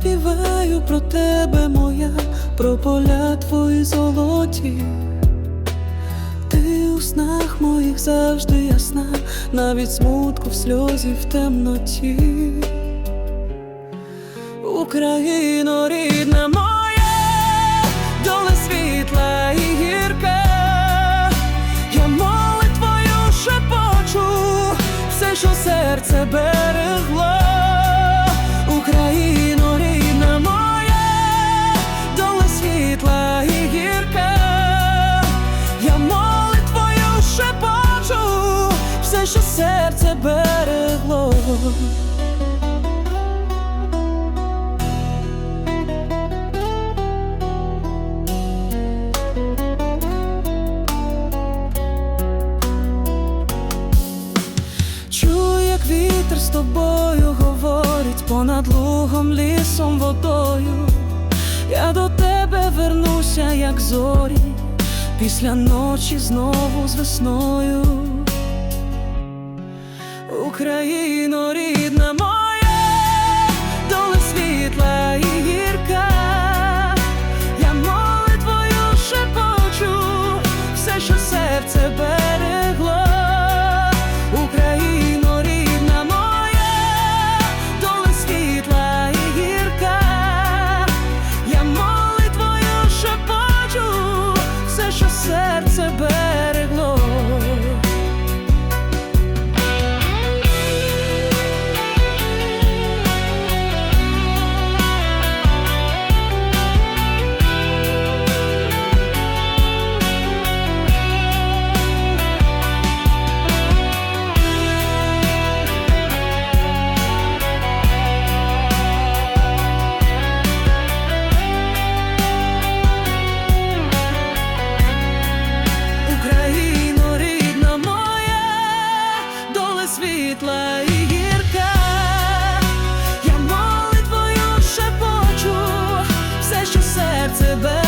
співаю про тебе, моя, про поля твої золоті. Ти у снах моїх завжди ясна, навіть смутку в сльозі в темноті. Україно, рідна моя, доле світла і гірка, я молитвою шепочу, все, що серце берегло, вітер з тобою говорить понад лугом, лісом, водою. Я до тебе вернуся, як зорі, після ночі знову з весною. Україно, рідна що світла і гірка, я молитвою шепочу, все, що серце берегло,